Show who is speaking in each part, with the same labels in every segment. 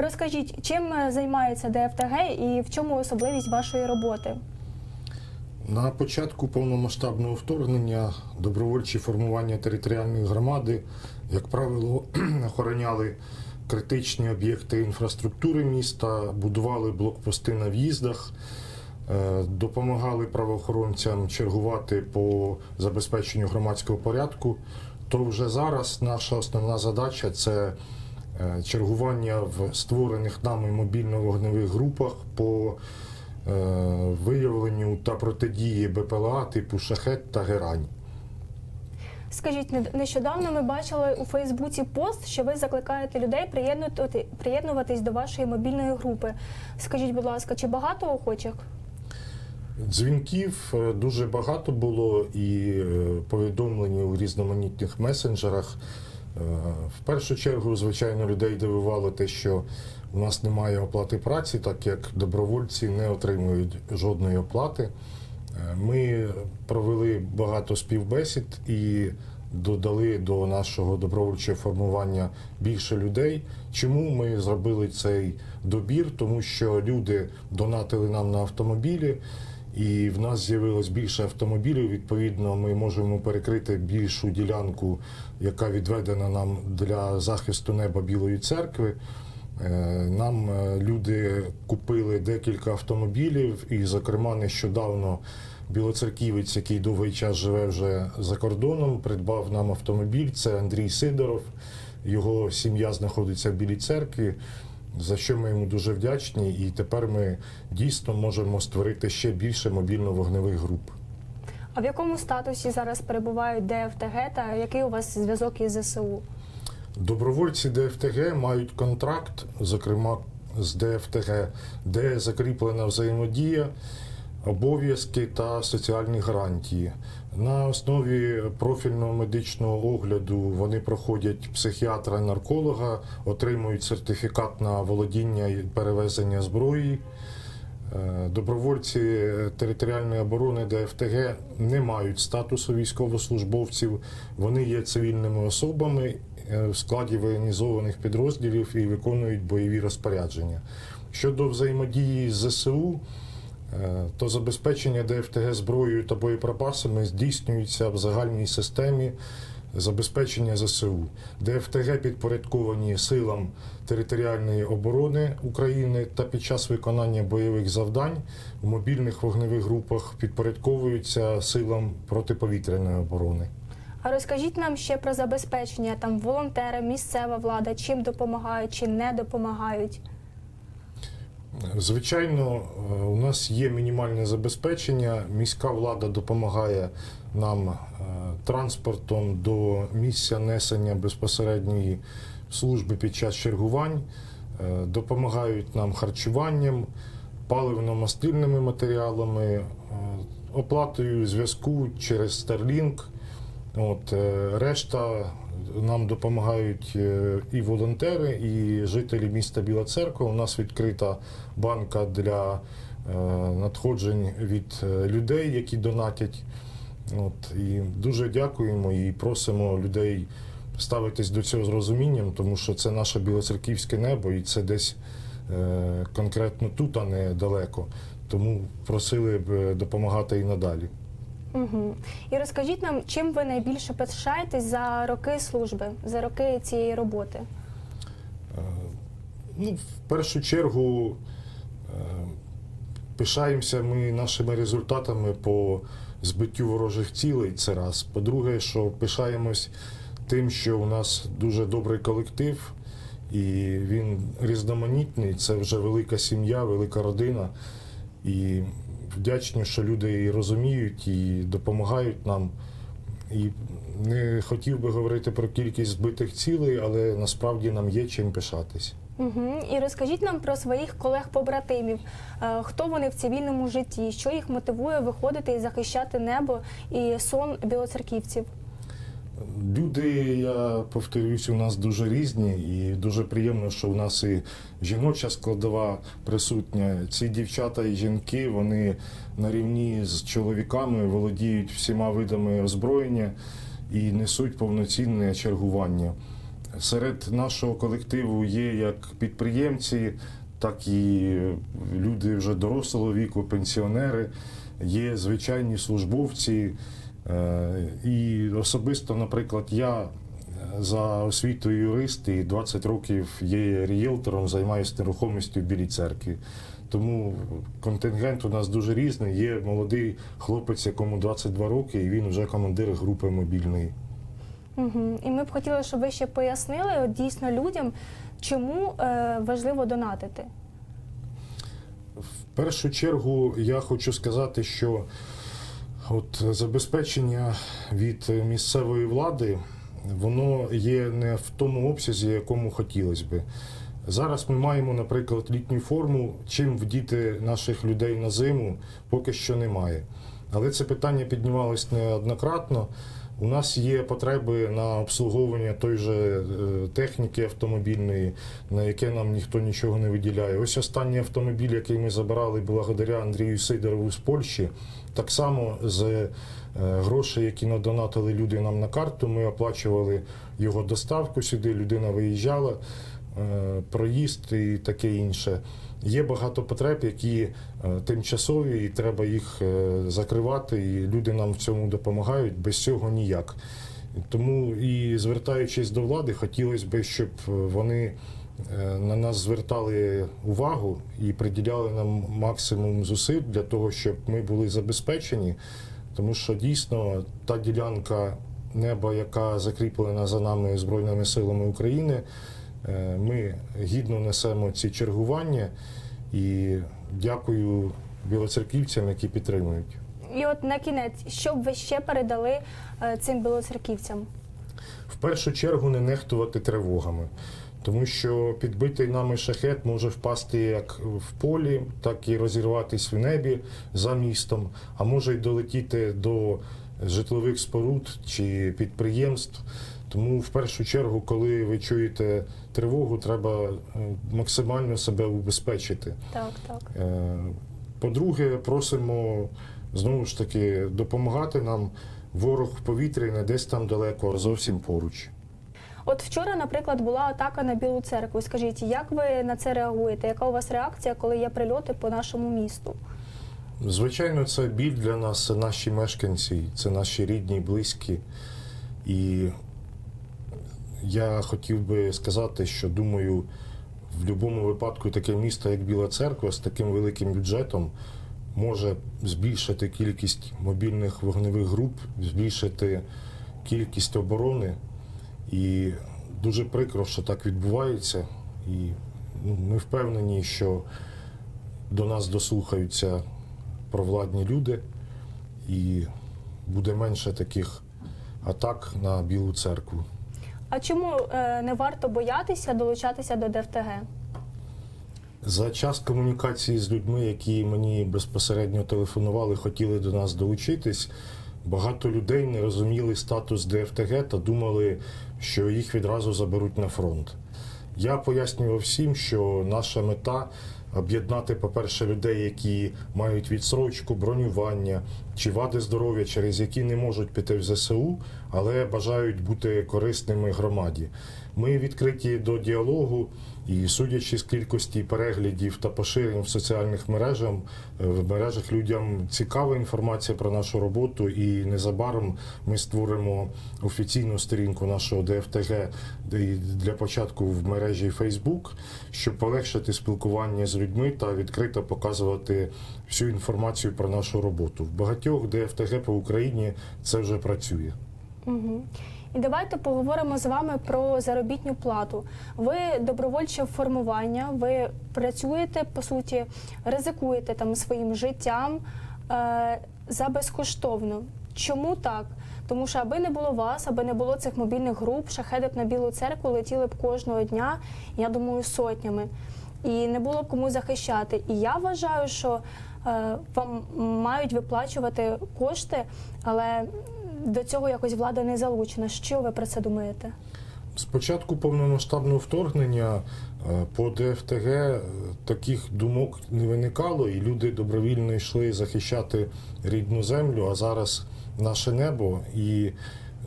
Speaker 1: Розкажіть, чим е, займається ДФТГ і в чому особливість вашої роботи?
Speaker 2: На початку повномасштабного вторгнення добровольчі формування територіальної громади, як правило, охороняли критичні об'єкти інфраструктури міста, будували блокпости на в'їздах, е, допомагали правоохоронцям чергувати по забезпеченню громадського порядку. То вже зараз наша основна задача це чергування в створених нами мобільно-вогневих групах по е, виявленню та протидії БПЛА типу шахет та герань.
Speaker 1: Скажіть, нещодавно ми бачили у Фейсбуці пост, що ви закликаєте людей приєднуватись до вашої мобільної групи. Скажіть, будь ласка, чи багато охочих?
Speaker 2: Дзвінків е, дуже багато було і е, повідомлень у різноманітних месенджерах. Е, В першу чергу, звичайно, людей дивувало те, що у нас немає оплати праці, так як добровольці не отримують жодної оплати. Е, Ми провели багато співбесід і додали до нашого добровольчого формування більше людей. Чому ми зробили цей добір? Тому що люди донатили нам на автомобілі. І в нас з'явилось більше автомобілів. Відповідно, ми можемо перекрити більшу ділянку, яка відведена нам для захисту неба Білої церкви. Е, Нам е, люди купили декілька автомобілів, і, зокрема, нещодавно білоцерківець, який довгий час живе вже за кордоном, придбав нам автомобіль. Це Андрій Сидоров. Його сім'я знаходиться в Білій церкві за що ми йому дуже вдячні, і тепер ми дійсно можемо створити ще більше мобільно-вогневих груп.
Speaker 1: А в якому статусі зараз перебувають ДФТГ та який у вас зв'язок із ЗСУ?
Speaker 2: Добровольці ДФТГ мають контракт, зокрема з ДФТГ, де закріплена взаємодія, обов'язки та соціальні гарантії. На основі профільного медичного огляду вони проходять психіатра, нарколога, отримують сертифікат на володіння і перевезення зброї. Е, Добровольці територіальної оборони ДФТГ не мають статусу військовослужбовців. Вони є цивільними особами е, в складі воєнізованих підрозділів і виконують бойові розпорядження. Щодо взаємодії з ЗСУ, то забезпечення ДФТГ зброєю та боєприпасами здійснюється в загальній системі забезпечення ЗСУ. ДФТГ підпорядковані силам територіальної оборони України та під час виконання бойових завдань в мобільних вогневих групах підпорядковуються силам протиповітряної оборони.
Speaker 1: А розкажіть нам ще про забезпечення там волонтери, місцева влада, чим допомагають, чи не допомагають.
Speaker 2: Звичайно, е, у нас є мінімальне забезпечення. Міська влада допомагає нам е, транспортом до місця несення безпосередньої служби під час чергувань, е, допомагають нам харчуванням, паливно-мастильними матеріалами, оплатою зв'язку через Starlink. От, решта нам допомагають е, і волонтери, і жителі міста Біла Церква. У нас відкрита банка для е, надходжень від е, людей, які донатять. От, і дуже дякуємо і просимо людей ставитись до цього з розумінням, тому що це наше білоцерківське небо, і це десь конкретно тут, а не далеко. Тому просили б допомагати і надалі.
Speaker 1: Угу. І розкажіть нам, чим ви найбільше пишаєтесь за роки служби, за роки цієї роботи?
Speaker 2: Е, Ну, в першу чергу е, пишаємося ми нашими результатами по збиттю ворожих цілей. Це раз. По-друге, що пишаємось тим, що у нас дуже добрий колектив, і він різноманітний. Це вже велика сім'я, велика родина. І вдячні, що люди і розуміють і допомагають нам. І не хотів би говорити про кількість збитих цілей, але насправді нам є чим пишатись.
Speaker 1: Угу. І розкажіть нам про своїх колег-побратимів, Е, хто вони в цивільному житті, що їх мотивує виходити і захищати небо і сон білоцерківців.
Speaker 2: Люди, я повторюсь, у нас дуже різні, і дуже приємно, що у нас і жіноча складова присутня. Ці дівчата і жінки вони на рівні з чоловіками володіють всіма видами озброєння і несуть повноцінне чергування. серед нашого колективу є як підприємці, так і люди вже дорослого віку, пенсіонери, є звичайні службовці. Е, І особисто, наприклад, я за освітою юрист і 20 років є рієлтором, займаюся нерухомістю в Білій церкві. Тому контингент у нас дуже різний. Є молодий хлопець, якому 22 роки, і він вже командир групи мобільної.
Speaker 1: Угу. І ми б хотіли, щоб ви ще пояснили от, дійсно людям, чому е, важливо донатити.
Speaker 2: В першу чергу я хочу сказати, що от забезпечення від місцевої влади воно є не в тому обсязі, якому хотілося би. Зараз ми маємо, наприклад, літню форму. Чим вдіти наших людей на зиму, поки що немає. Але це питання піднімалось неоднократно. У нас є потреби на обслуговування той же е, техніки автомобільної, на яке нам ніхто нічого не виділяє. Ось останній автомобіль, який ми забирали благодаря Андрію Сидорову з Польщі, так само з е, грошей, які надонатили люди нам на карту, ми оплачували його доставку сюди, людина виїжджала, е, проїзд і таке інше. Є багато потреб, які е, тимчасові, і треба їх е, закривати, і люди нам в цьому допомагають. Без цього ніяк. Тому і звертаючись до влади, хотілося б, щоб вони е, на нас звертали увагу і приділяли нам максимум зусиль для того, щоб ми були забезпечені. Тому що дійсно та ділянка неба, яка закріплена за нами Збройними силами України, ми гідно несемо ці чергування і дякую білоцерківцям, які підтримують.
Speaker 1: І от на кінець, що б ви ще передали е, цим білоцерківцям?
Speaker 2: В першу чергу не нехтувати тривогами, тому що підбитий нами шахет може впасти як в полі, так і розірватися в небі за містом, а може й долетіти до житлових споруд чи підприємств. Тому в першу чергу, коли ви чуєте тривогу, треба е, максимально себе убезпечити.
Speaker 1: Так, так.
Speaker 2: Е, По-друге, просимо знову ж таки допомагати нам. Ворог в повітрі не десь там далеко, а зовсім поруч.
Speaker 1: От вчора, наприклад, була атака на Білу церкву. Скажіть, як ви на це реагуєте? Яка у вас реакція, коли є прильоти по нашому місту?
Speaker 2: Звичайно, це біль для нас, це наші мешканці, це наші рідні, близькі. І я хотів би сказати, що думаю, в будь-якому випадку таке місто, як Біла Церква, з таким великим бюджетом може збільшити кількість мобільних вогневих груп, збільшити кількість оборони. І дуже прикро, що так відбувається. І ну, ми впевнені, що до нас дослухаються провладні люди, і буде менше таких атак на Білу церкву.
Speaker 1: А чому е, не варто боятися долучатися до ДФТГ?
Speaker 2: За час комунікації з людьми, які мені безпосередньо телефонували, хотіли до нас долучитись. Багато людей не розуміли статус ДФТГ та думали, що їх відразу заберуть на фронт. Я пояснював всім, що наша мета об'єднати, по-перше, людей, які мають відсрочку, бронювання чи вади здоров'я, через які не можуть піти в ЗСУ, але бажають бути корисними громаді. Ми відкриті до діалогу, і судячи з кількості переглядів та поширень в соціальних мережах, е, в мережах людям цікава інформація про нашу роботу, і незабаром ми створимо офіційну сторінку нашого ДФТГ для початку в мережі Facebook, щоб полегшити спілкування з людьми та відкрито показувати всю інформацію про нашу роботу. В багатьох ДФТГ по Україні це вже працює.
Speaker 1: Угу. І давайте поговоримо з вами про заробітну плату. Ви добровольче формування, ви працюєте, по суті, ризикуєте там своїм життям е, за безкоштовно. Чому так? Тому що аби не було вас, аби не було цих мобільних груп, шахеди б на Білу церкву летіли б кожного дня, я думаю, сотнями. І не було б кому захищати. І я вважаю, що е, вам мають виплачувати кошти, але до цього якось влада не залучена. Що ви про це думаєте?
Speaker 2: З початку повномасштабного вторгнення е, по ДФТГ е, таких думок не виникало, і люди добровільно йшли захищати рідну землю, а зараз наше небо. І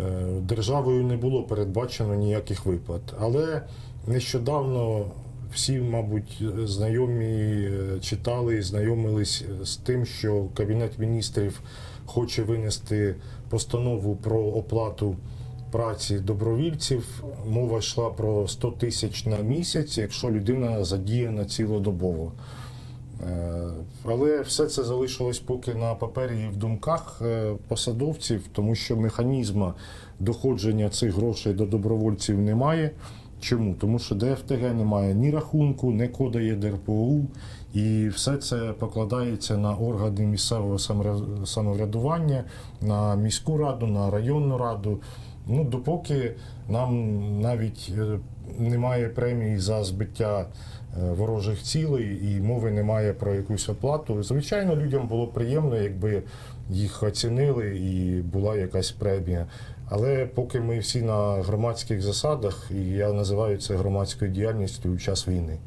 Speaker 2: Е, Державою не було передбачено ніяких виплат. Але нещодавно всі, мабуть, знайомі читали і знайомились з тим, що Кабінет міністрів хоче винести постанову про оплату праці добровільців. Мова йшла про 100 тисяч на місяць, якщо людина задіяна цілодобово. Е, Але все це залишилось поки на папері і в думках е, посадовців, тому що механізму доходження цих грошей до добровольців немає. Чому? Тому що ДФТГ немає ні рахунку, ні кода ЄДРПУ, і все це покладається на органи місцевого самоврядування, на міську раду, на районну раду. Ну, допоки нам навіть е, немає премії за збиття ворожих цілей і мови немає про якусь оплату. Звичайно, людям було приємно, якби їх оцінили і була якась премія. Але поки ми всі на громадських засадах, і я називаю це громадською діяльністю у час війни.